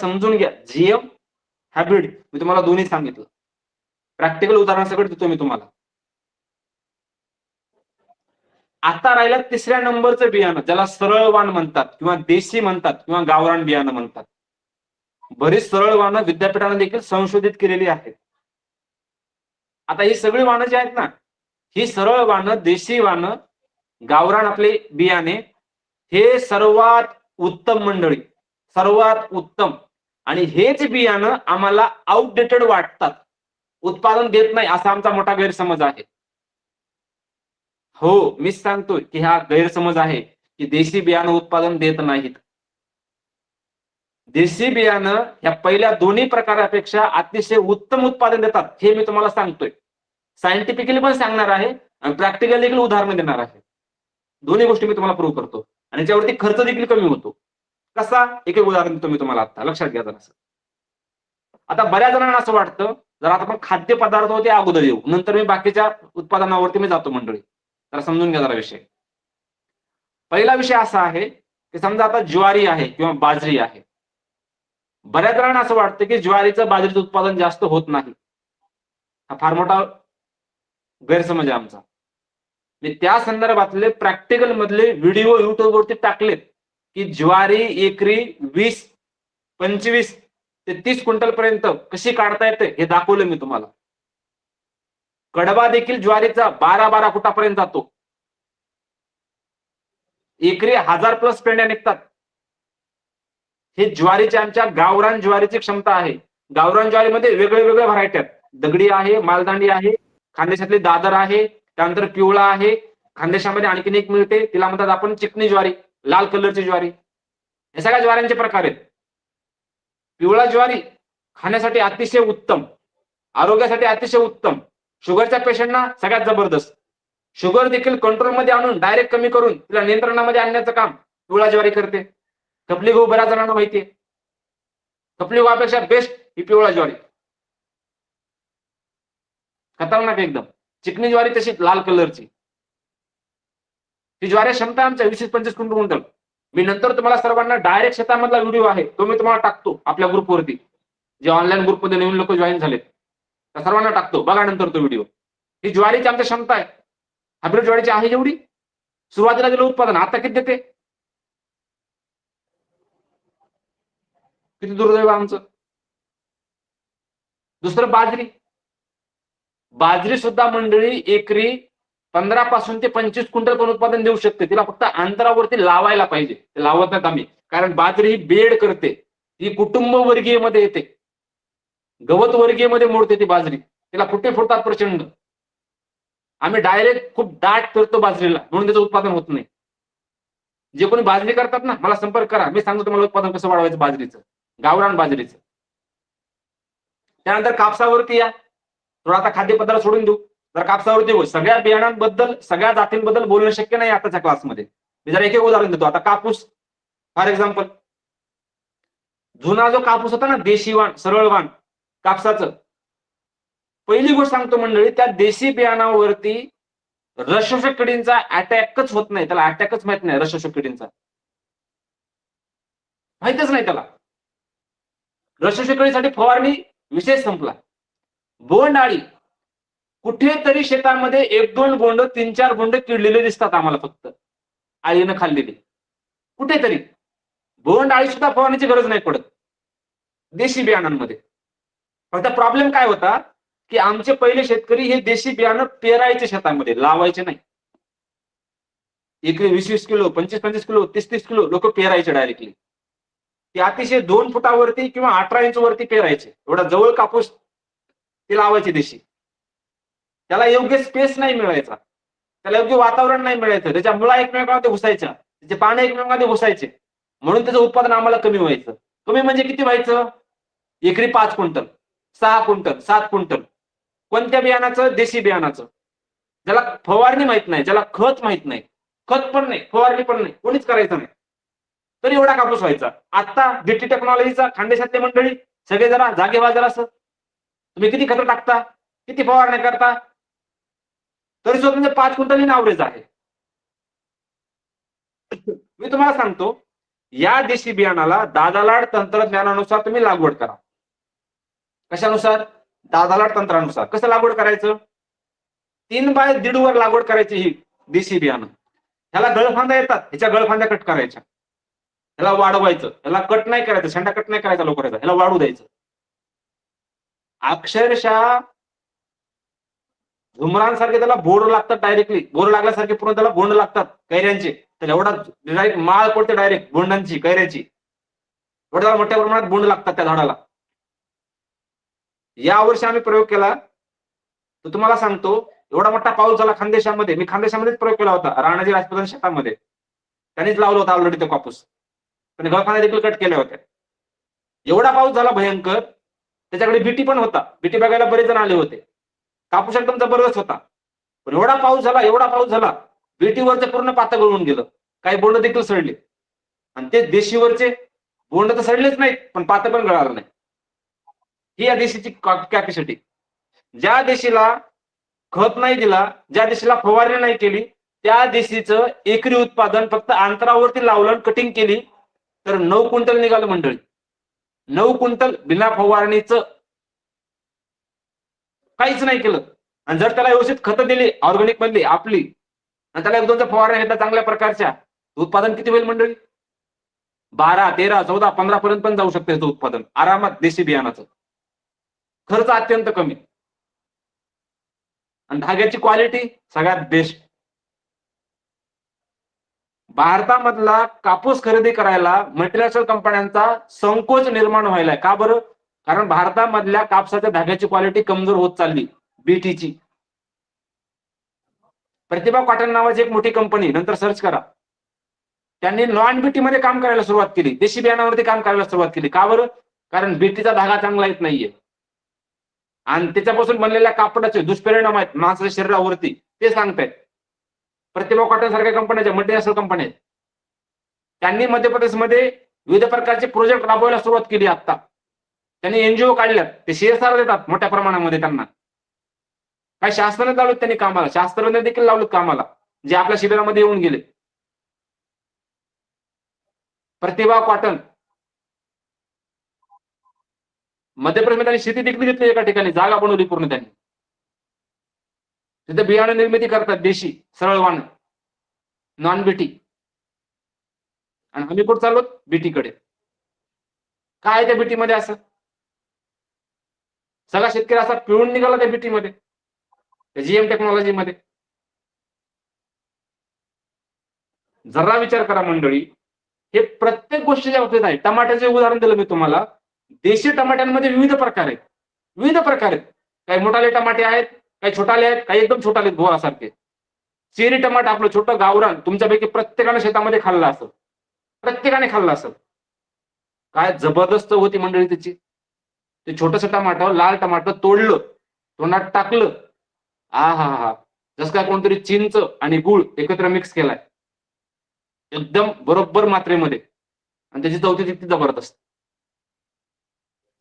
समजून घ्या. GM hybrid मी तुम्हाला दोन्ही सांगितलं. प्रॅक्टिकल उदाहरण देतो मी तुम्हाला. आता राहिलं तिसऱ्या नंबरचं बियाणं ज्याला सरळ वाण म्हणतात किंवा देशी म्हणतात किंवा गावरान बियाणं म्हणतात. बरीच सरळ वाहनं विद्यापीठाने देखील संशोधित केलेली आहेत. आता ही सगळी वाहनं जी आहेत ना ही सरळ वाहनं देशी वाहनं गावरान आपले बियाणे हे सर्वात उत्तम मंडळी सर्वात उत्तम. आणि हेच बियाणं आम्हाला आउटडेटेड वाटतात. उत्पादन देत नाही असा आमचा मोठा गैरसमज आहे. हो मीच सांगतोय की हा गैरसमज आहे की देशी बियाणं उत्पादन देत नाहीत. देशी बियाणं ह्या पहिल्या दोन्ही प्रकारापेक्षा अतिशय उत्तम उत्पादन देतात हे मी तुम्हाला सांगतोय. सायंटिफिकली पण सांगणार आहे आणि प्रॅक्टिकल देखील उदाहरण देणार आहे. दोन्ही गोष्टी मी तुम्हाला प्रूव्ह करतो. आणि त्याच्यावरती खर्च देखील कमी होतो. कसा? एक एक उदाहरण देतो मी तुम्हाला आता लक्षात घ्या जरा आता बऱ्याच जणांना असं वाटतं जर आता आपण खाद्यपदार्थावरती अगोदर येऊ नंतर मी बाकीच्या उत्पादनावरती मी जातो मंडळी. तर समजून घ्या जरा विषय. पहिला विषय असा आहे की समजा आता ज्वारी आहे किंवा बाजरी आहे. बऱ्याच जणांना असं वाटतं की ज्वारीचं बाजरीचं उत्पादन जास्त होत नाही. हा फार मोठा गैरसमज आहे आमचा. मी त्या संदर्भातले प्रॅक्टिकल मधले व्हिडिओ युट्यूबवरती टाकलेत. की ज्वारी एकरी वीस पंचवीस ते तीस क्विंटल पर्यंत कशी काढता येते हे दाखवलं मी तुम्हाला. कडबा देखील ज्वारीचा बारा बारा फुटापर्यंत जातो. एकरी हजार प्लस पेंड्या निघतात. हे ज्वारीची आमच्या गावरान ज्वारीची क्षमता आहे. गावरान ज्वारीमध्ये वेगळे वेगळे व्हरायटी आहेत. दगडी आहे मालदांडी आहे खानदेशातली दादर आहे त्यानंतर पिवळा आहे खानदेशामध्ये आणखीन एक मिळते तिला म्हणतात आपण चिकनी ज्वारी. लाल कलरची ज्वारी. हे सगळ्या ज्वाऱ्यांचे प्रकार आहेत. पिवळा ज्वारी खाण्यासाठी अतिशय उत्तम. आरोग्यासाठी अतिशय उत्तम. शुगरच्या पेशंटना सगळ्यात जबरदस्त. शुगर देखील कंट्रोलमध्ये आणून डायरेक्ट कमी करून तिला नियंत्रणामध्ये आणण्याचं काम पिवळा ज्वारी करते. खपली गहू बऱ्याच जणांना माहितीये. खपली गव्हापेक्षा बेस्ट ही पिवळा ज्वारी. खतरनाक एकदम. चिकनी ज्वारी तशी लाल कलरची. ती ज्वारी क्षमता आमच्या वीस पंचवीस क्विंटल क्विंटल मी नंतर तुम्हाला सर्वांना डायरेक्ट शेतामधला व्हिडिओ आहे तो मी तुम्हाला टाकतो आपल्या ग्रुपवरती जे ऑनलाईन ग्रुपमध्ये नवीन लोक जॉईन झालेत त्या सर्वांना टाकतो. बघा नंतर तो व्हिडिओ. ही ज्वारीची आमची क्षमता आहे. हायब्रिड ज्वारीची आहे जेवढी सुरुवातीला दिलं उत्पादन आता किती देते? किती दुर्दैव आमचं? दुसरं बाजरी. बाजरी सुद्धा मंडळी एकरी पंधरा पासून ते पंचवीस क्विंटल पण उत्पादन देऊ शकते. तिला फक्त अंतरावरती लावायला पाहिजे. ते लावत नाहीत आम्ही. कारण बाजरी ही बेड करते. ती कुटुंब वर्गीयमध्ये येते. गवत वर्गीयमध्ये मोडते ती बाजरी. तिला फुटे फुटतात प्रचंड. आम्ही डायरेक्ट खूप दाट करतो बाजरीला. म्हणून त्याचं उत्पादन होत नाही. जे कोणी बाजरी करतात ना मला संपर्क करा. मी सांगतो तुम्हाला उत्पादन कसं वाढवायचं बाजरीचं. गावरान बाजरीचं. त्यानंतर कापसावरती या. थोडा आता खाद्यपदार्थ सोडून देऊ. जर कापसावरती सगळ्या बियाणांबद्दल सगळ्या जातींबद्दल बोलणं शक्य नाही आताच्या क्लासमध्ये. मी जरा एक एक उदाहरण देतो. आता कापूस फॉर एक्झाम्पल. जुना जो कापूस होता ना देशी वाण सरळ वाण कापसाचं. पहिली गोष्ट सांगतो मंडळी त्या देशी बियाणावरती रसशोषक किडींचा अटॅकच होत नाही. त्याला अटॅकच माहीत नाही रसशोषक किडींचा माहितच नाही त्याला. रसशोषक किडीसाठी फवारणी विशेष संपला. बोंड आळी कुठेतरी शेतामध्ये एक दोन बोंड तीन चार बोंड किडलेले दिसतात आम्हाला फक्त. आळीनं खाल्लेले. कुठेतरी. बोंड आळी सुद्धा फवारण्याची गरज नाही पडत. देशी बियाणांमध्ये. फक्त प्रॉब्लेम काय होता? की आमचे पहिले शेतकरी हे देशी बियाणं पेरायचे शेतामध्ये लावायचे नाही. एक वीस वीस किलो पंचवीस पंचवीस किलो तीस तीस किलो लोक पेरायचे डायरेक्टली ते अतिशय दोन फुटावरती किंवा अठरा इंच वरती पेरायचे. एवढा जवळ कापूस ते लावायचे देशी. त्याला योग्य स्पेस नाही मिळायचा. त्याला योग्य वातावरण नाही मिळायचं. त्याच्या मुळा एकमेकांमध्ये घुसायच्या. त्याचे पाने एकमेकांमध्ये घुसायचे. म्हणून त्याचं उत्पादन आम्हाला कमी व्हायचं. कमी म्हणजे किती व्हायचं? एकरी पाच क्विंटल सहा क्विंटल सात क्विंटल. कोणत्या बियाणाचं? देशी बियाणाचं. ज्याला फवारणी माहीत नाही ज्याला खत माहीत नाही. खत पण नाही फवारणी पण नाही. कोणीच करायचं नाही. तरी एवढा कापूस व्हायचा. आता डीटी टेक्नॉलॉजीचा खानदेशातले मंडळी सगळे जरा जागे बाजार असं. तुम्ही किती खतं टाकता? किती फवारण्या करता? तरी सुद्धा म्हणजे पाच क्विंटल इन ऍव्हरेज आहे. मी तुम्हाला सांगतो या देशी बियाणाला दादालाड तंत्रज्ञानानुसार तुम्ही लागवड करा. कशानुसार? दादालाड तंत्रानुसार. कसं लागवड करायचं? तीन बाय दीड वर लागवड करायची ही देशी बियाणं. ह्याला गळफांद्या येतात ह्याच्या गळफांद्या कट करायच्या. ह्याला वाढवायचं. ह्याला कट नाही करायचं शेंडा कट नाही करायचा लवकर ह्याला वाढू द्यायचं. अक्षरशः झुमरांसारखे त्याला बोर्ड लागतात डायरेक्टली बोर लागल्यासारखे पूर्ण त्याला बोंड लागतात कैऱ्यांचे. तर एवढा डायरेक्ट माळ पडते डायरेक्ट बोंडांची कैऱ्याची. एवढ्या मोठ्या प्रमाणात बोंड लागतात त्या झाडाला. या वर्षी आम्ही प्रयोग केला. तर तुम्हाला सांगतो एवढा मोठा पाऊस झाला खानदेशामध्ये. मी खानदेशामध्येच प्रयोग केला होता राणाजी राजप्रधान शेतामध्ये. त्यांनीच लावला होता ऑलरेडी तो कापूस. पण गळखाना देखील कट केल्या होत्या. एवढा पाऊस झाला भयंकर. त्याच्याकडे बीटी पण होता. बीटी बघायला बरेच जण आले होते. कापूस एकदम जबरदस्त होता. पण एवढा पाऊस झाला एवढा पाऊस झाला बेटीवरचं पूर्ण पातं गळून गेलं. काही बोंड देखील सडले. आणि ते देशीवरचे बोंड तर सडलेच नाहीत पण पातं पण गळालं नाही. ही या देशीची कॅपॅसिटी ज्या देशीला खत नाही दिला ज्या देशीला फवारणी नाही केली त्या देशीचं एकरी उत्पादन फक्त अंतरावरती लावलं कटिंग केली तर नऊ क्विंटल निघालं मंडळी. नऊ क्विंटल बिना फवारणीचं काहीच नाही केलं. आणि जर त्याला व्यवस्थित खतं दिली ऑर्गॅनिक मधली आपली आणि त्याला एक दोन फवारण्या घेतला चांगल्या प्रकारच्या उत्पादन किती होईल मंडळी? बारा तेरा चौदा पंधरा पर्यंत पण जाऊ शकते उत्पादन. आरामात देशी बियाणाचं. खर्च अत्यंत कमी. आणि धाग्याची क्वालिटी सगळ्यात बेस्ट भारतामधला कापूस खरेदी करायला मल्टीनॅशनल कंपन्यांचा संकोच निर्माण व्हायलाय. का बरं? कारण भारतामधल्या कापसाच्या धाग्याची क्वालिटी कमजोर होत चालली बीटीची प्रतिभा कॉटन नावाची एक मोठी कंपनी नंतर सर्च करा. त्यांनी नॉन बीटी मध्ये काम करायला सुरुवात केली. देशी बियाणावरती काम करायला सुरुवात केली. का बरं? कारण बीटीचा धागा चांगला येत नाहीये. आणि त्याच्यापासून बनलेल्या कापडाचे दुष्परिणाम आहेत माणसाच्या शरीरावरती. ते सांगतायत. प्रतिभा कॉटन सारख्या कंपन्याच्या मल्टीनॅशनल कंपन्या आहेत. त्यांनी मध्य प्रदेशमध्ये विविध प्रकारचे प्रोजेक्ट राबवायला सुरुवात केली आता. त्यांनी एनजीओ काढल्यात ते सीएसआर देतात मोठ्या प्रमाणामध्ये त्यांना. काय शास्त्रज्ञ लावलेत त्यांनी कामाला? शास्त्रज्ञ देखील लावलेत कामाला जे आपल्या शिबिरामध्ये येऊन गेले. प्रतिभा कॉटन. मध्य प्रदेशमध्ये त्यांनी शेती देखील घेतली एका ठिकाणी जागा बनवली पूर्ण त्यांनी. तिथे बियाणे निर्मिती करतात देशी सरळ वाण नॉन बीटी आणि आम्ही कुठं चाललो? बीटीकडे काय त्या बीटीमध्ये असं? सगळा शेतकरी असा पिळून निघाला त्या बीटीमध्ये त्या जीएम टेक्नॉलॉजी मध्ये. जरा विचार करा मंडळी हे प्रत्येक गोष्टीच्या बाबतीत आहे टमाट्याचे उदाहरण दिलं मी तुम्हाला. देशी टमाट्यांमध्ये विविध प्रकार आहेत. विविध प्रकार आहेत. काही मोठाले टमाटे आहेत काही छोटाले आहेत काही एकदम छोटाले आहेत भोरासारखे चेरी टमाटा आपलं छोटं गावरान तुमच्यापैकी प्रत्येकाने शेतामध्ये खाल्लं असं प्रत्येकाने खाल्लं असं काय जबरदस्त होती मंडळी त्याची. ते छोटस टमाटर लाल टमाटर तोडलं तोंडात टाकलं. आ हा हा जस काय कोणतरी चिंच आणि गुळ एकत्र मिक्स केलाय. एकदम बरोबर मात्रेमध्ये. आणि त्याची चौथी तितकी जबरदस्त.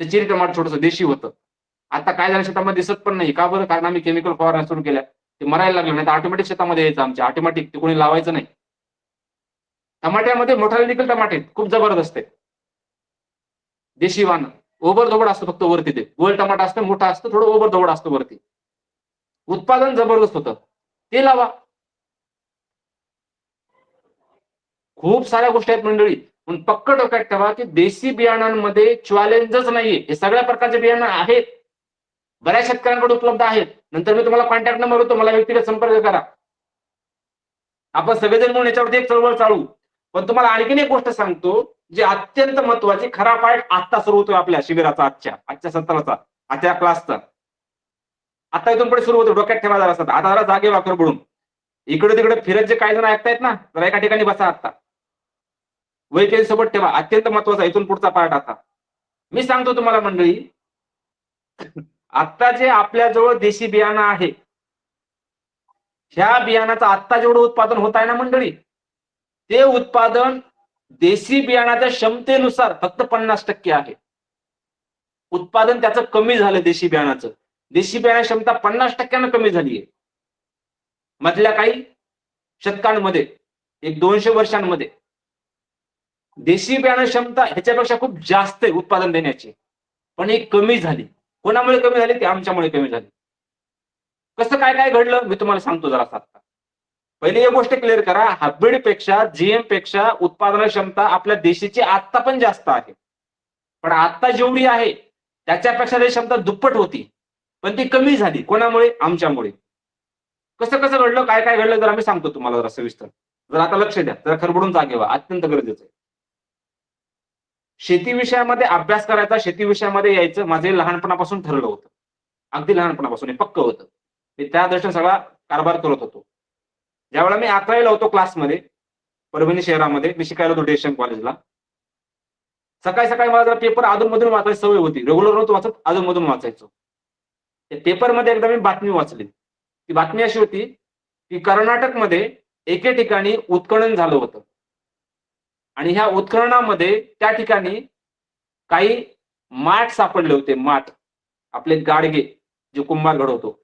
ते चिरी टमाटर छोटस देशी होतं. आता काय झालं शेतामध्ये दिसत पण नाही. का बरं? कारण आम्ही केमिकल फवारण्या सुरू केल्या. ते मरायला लागलं नाही तर ऑटोमॅटिक शेतामध्ये यायचं आमच्या. ऑटोमॅटिक ते कोणी लावायचं नाही. टमाट्यामध्ये मोठाले देखील टमाटे खूप जबरदस्त आहे देशी वाण. ओबर धोबड असतं फक्त वरती ते. गोल टमाटा असतं मोठा असतं थोडं ओबर धोबड असतं वरती. उत्पादन जबरदस्त होतं. ते लावा. खूप साऱ्या गोष्टी आहेत मंडळी. पण पक्क डोक्यात ठेवा की देशी बियाणांमध्ये चॅलेंजच नाहीये. हे सगळ्या प्रकारचे बियाणं आहेत. बऱ्याच शेतकऱ्यांकडे उपलब्ध आहेत. नंतर मी तुम्हाला कॉन्टॅक्ट नंबर होतो मला व्यक्तिगत संपर्क करा. आपण सगळेजण म्हणून याच्यावरती एक चळवळ चालू. पण तुम्हाला आणखीन एक गोष्ट सांगतो. जे अत्यंत महत्त्वाचे खरा पार्ट आता सुरू होतोय आपल्या शिबिराचा आजच्या आजच्या सत्राचा आजच्या क्लासचा. आता इथून पुढे सुरू होतो डोक्यात ठेवा जरा आता जरा जागे वाकर बुडून इकडे तिकडे फिरत जे काही जण ऐकतायत ना जरा एका ठिकाणी बसा आता वैकेल सोबत ठेवा. अत्यंत महत्त्वाचा इथून पुढचा पार्ट आता. मी सांगतो तुम्हाला मंडळी आता जे आपल्याजवळ देशी बियाणं आहे ह्या बियाणाचं आत्ता जेवढं उत्पादन होत आहे ना मंडळी ते उत्पादन देशी बियाणाच्या क्षमतेनुसार फक्त पन्नास टक्के आहे. उत्पादन त्याचं कमी झालं देशी बियाणाचं देशी बियाणा क्षमता पन्नास टक्क्यानं कमी झाली आहे मधल्या काही शतकांमध्ये एक दोनशे वर्षांमध्ये देशी बियाणं क्षमता ह्याच्यापेक्षा खूप जास्त आहे उत्पादन देण्याची. पण ही कमी झाली. कोणामुळे कमी झाली? ती आमच्यामुळे कमी झाली. कसं काय काय घडलं? मी तुम्हाला सांगतो जरा आता पहिली एक गोष्ट क्लिअर करा. हायब्रिडपेक्षा जीएमपेक्षा उत्पादन क्षमता आपल्या देशाची आत्ता पण जास्त आहे. पण आता जेवढी आहे त्याच्यापेक्षा ती क्षमता दुप्पट होती. पण ती कमी झाली. कोणामुळे? आमच्यामुळे. कसं कसं घडलं? काय काय घडलं? जर आम्ही सांगतो तुम्हाला जरा सविस्तर. जर आता लक्ष द्या. जरा खरबडून जागे व्हा अत्यंत गरजेचं आहे. शेती विषयामध्ये अभ्यास करायचा शेती विषयामध्ये यायचं माझे लहानपणापासून ठरलं होतं. अगदी लहानपणापासून हे पक्क होतं. मी त्या दृष्टीने सगळा कारभार करत होतो. ज्यावेळेला मी अकरावीला होतो क्लासमध्ये परभणी शहरामध्ये मी शिकायला होतो डेशन कॉलेजला सकाळी सकाळी मला जरा पेपर अधूनमधून वाचायची सवय होती. रेग्युलर नव्हतं वाचत अधूनमधून वाचायचो. त्या पेपरमध्ये एकदा मी बातमी वाचली. ती बातमी अशी होती की कर्नाटकमध्ये एके ठिकाणी उत्खनन झालं होतं. आणि ह्या उत्खननामध्ये त्या ठिकाणी काही माठ सापडले होते माठ. आपले गाडगे जे कुंभार घडवतो.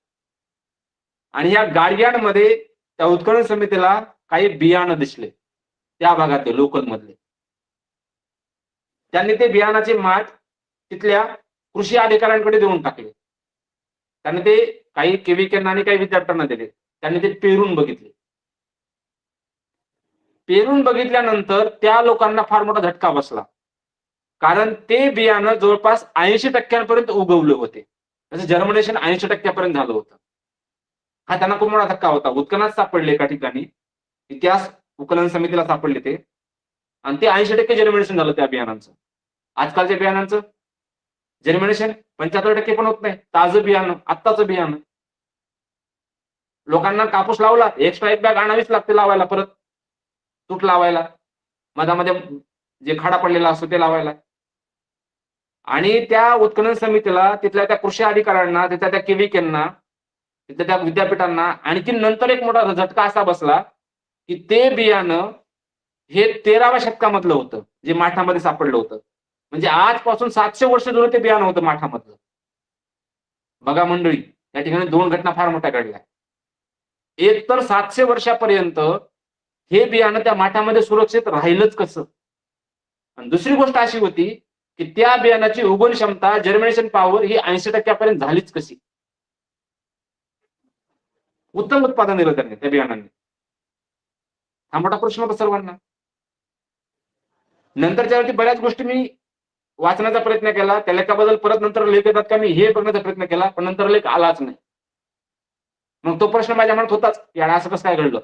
आणि ह्या गाडग्यांमध्ये त्या उत्खनन समितीला काही बियाणं दिसले. त्या भागातले लोकल मधले त्यांनी ते बियाणाचे माठ तिथल्या कृषी अधिकाऱ्यांकडे देऊन टाकले. त्यांनी ते काही केविकेंना आणि काही विद्यार्थ्यांना दिले. त्यांनी ते पेरून बघितले. पेरून बघितल्यानंतर त्या लोकांना फार मोठा झटका बसला. कारण ते बियाणं जवळपास ऐंशी टक्क्यांपर्यंत उगवले होते. त्याचं जर्मिनेशन ऐंशी टक्क्यापर्यंत झालं होतं. हा त्यांना खूप मोठा धक्का होता? उत्खनात सापडले एका ठिकाणी. इतिहास उकलन समितीला सापडले ते. आणि ते ऐंशी टक्के जर्मिनेशन झालं त्या बियाणांचं. आजकालच्या बियाणांचं जर्मिनेशन पंच्याहत्तर टक्के पण होत नाही. ताजं बियाणं आत्ताचं बियाणं. लोकांना कापूस लावला एक्स्ट्रा एक बॅग आणावीच लागते लावायला परत. तूट लावायला. मधामध्ये जे खाडा पडलेला असतो ते लावायला. आणि त्या उत्खनन समितीला तिथल्या त्या कृषी अधिकाऱ्यांना तिथल्या त्या केविकेंना यांना त्या विद्यापीठांना. आणखी नंतर एक मोठा झटका असा बसला की ते बियाणं हे तेराव्या शतकामधलं होतं जे माठामध्ये सापडलं होतं. म्हणजे आजपासून सातशे वर्ष जुनं ते बियाणं होतं माठामधलं. बघा मंडळी या ठिकाणी दोन घटना फार मोठ्या घडल्या. एक तर सातशे वर्षापर्यंत हे बियाणं त्या माठामध्ये सुरक्षित राहिलंच कसं? आणि दुसरी गोष्ट अशी होती की त्या बियाणाची उगवण क्षमता जर्मिनेशन पॉवर ही ऐंशी टक्क्यापर्यंत झालीच कशी? उत्तम उत्पादन दिलं त्यांनी त्या बियाणांनी हा मोठा प्रश्न होता सर्वांना. नंतरच्या बऱ्याच गोष्टी मी वाचण्याचा प्रयत्न केला त्या लेखाबद्दल परत नंतर लेख येतात का मी हे बघण्याचा प्रयत्न केला पण नंतर लेख आलाच नाही. मग तो प्रश्न माझ्या मनात होताच की याला असं कसं काय घडलं?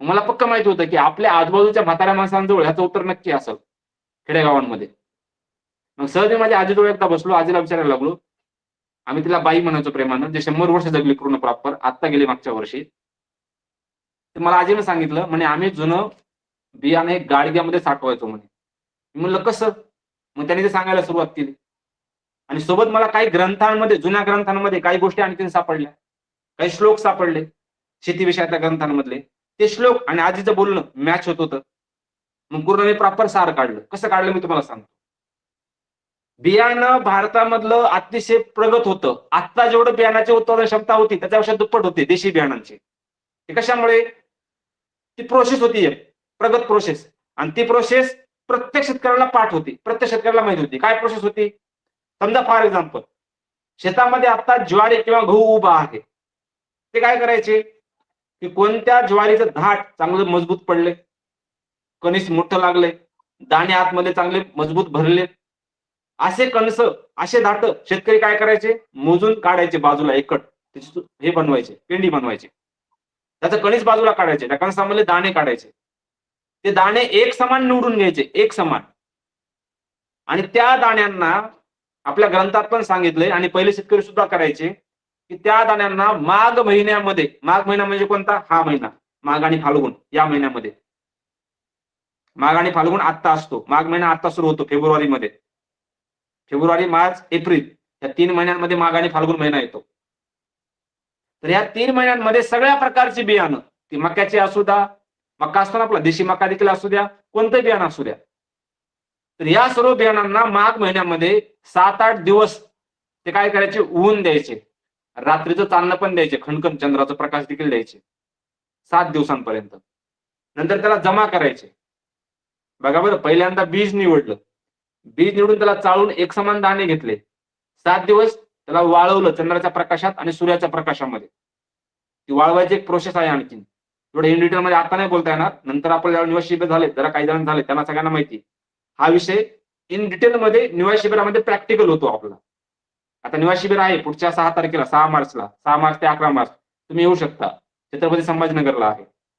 मला पक्क माहिती होतं की आपल्या आजूबाजूच्या म्हाताऱ्या माणसांजवळ ह्याचं उत्तर नक्की असेल खेडेगावांमध्ये. मग सहज मी माझ्या आजीजवळ एकदा बसलो आजीला विचारायला लागलो आम्ही तिला बाई म्हणायचो प्रेमानं जे शंभर वर्ष जगले पूर्ण प्रॉपर आत्ता गेले मागच्या वर्षी. तर मला आजीने सांगितलं म्हणे आम्ही जुनं बियाणं गाडग्यामध्ये साठवायचो म्हणे. मी म्हणलं कसं? मग त्यांनी ते सांगायला सुरुवात केली. आणि सोबत मला काही ग्रंथांमध्ये जुन्या ग्रंथांमध्ये काही गोष्टी आणखीन सापडल्या. काही श्लोक सापडले शेतीविषयातल्या ग्रंथांमधले. ते श्लोक आणि आजीचं बोलणं मॅच होत होतं. मग पूर्ण मी प्रॉपर सार काढलं. कसं काढलं मी तुम्हाला सांगतो. बियाणं भारतामधलं अतिशय प्रगत होतं. आत्ता जेवढं बियाणाची उत्पादन क्षमता होती त्याच्यापेक्षा दुप्पट होती देशी बियाणांची. ते कशामुळे? ती प्रोसेस होती एक प्रगत प्रोसेस आणि ती प्रोसेस प्रत्येक शेतकऱ्याला पाठ होती. प्रत्येक शेतकऱ्याला माहिती होती. काय प्रोसेस होती? समजा फॉर एक्झाम्पल शेतामध्ये आता ज्वारी किंवा गहू उभा आहे. ते काय करायचे? की कोणत्या ज्वारीचं धाट चांगलं मजबूत पडले कणीस मोठं लागले दाणे आतमध्ये चांगले मजबूत भरले असे कणस असे दाट शेतकरी काय करायचे? मोजून काढायचे बाजूला एकट. त्याची हे बनवायचे पेंडी बनवायचे. त्याचं कणीस बाजूला काढायचे त्या कणसामध्ये दाणे काढायचे. ते दाणे एक समान निवडून घ्यायचे एक समान. आणि त्या दाण्यांना आपल्या ग्रंथात पण सांगितलंय आणि पहिले शेतकरी सुद्धा करायचे की त्या दाण्यांना माघ महिन्यामध्ये माघ महिना म्हणजे कोणता? हा महिना. माघ आणि फाल्गुन या महिन्यामध्ये. माघ आणि फाल्गुन आत्ता असतो. माघ महिना आत्ता सुरू होतो फेब्रुवारीमध्ये. फेब्रुवारी मार्च एप्रिल या तीन महिन्यांमध्ये माघ आणि फाल्गुन महिना येतो. तर या तीन महिन्यांमध्ये सगळ्या प्रकारची बियाणं ती मक्याची असू द्या मका असतो ना आपला देशी मका देखील असू द्या कोणतं बियाणं असू द्या. तर या सर्व बियाणांना माघ महिन्यामध्ये सात आठ दिवस ते काय करायचे? ऊन द्यायचे. रात्रीचं चालणं पण द्यायचे. खणखण चंद्राचा प्रकाश देखील द्यायचे. सात दिवसांपर्यंत. नंतर त्याला जमा करायचे. बघा बरं पहिल्यांदा बीज निवडलं. बीज निवडून त्याला चाळून एक समान दाणे घेतले. सात दिवस त्याला वाळवलं चंद्राच्या प्रकाशात आणि सूर्याच्या प्रकाशामध्ये. ती वाळवायची एक प्रोसेस आहे आणखीन. थोडं इन डिटेल मध्ये आता नाही बोलता येणार. नंतर आपण ज्यावेळी निवास शिबिर झाले जरा काही जण झाले त्यांना सगळ्यांना माहिती. हा विषय इन डिटेलमध्ये निवास शिबिरामध्ये प्रॅक्टिकल होतो आपला. आता निवास शिबिर आहे पुढच्या सहा तारखेला सहा मार्चला सहा मार्च ते अकरा मार्च. तुम्ही येऊ शकता. छत्रपती संभाजीनगरला आहे.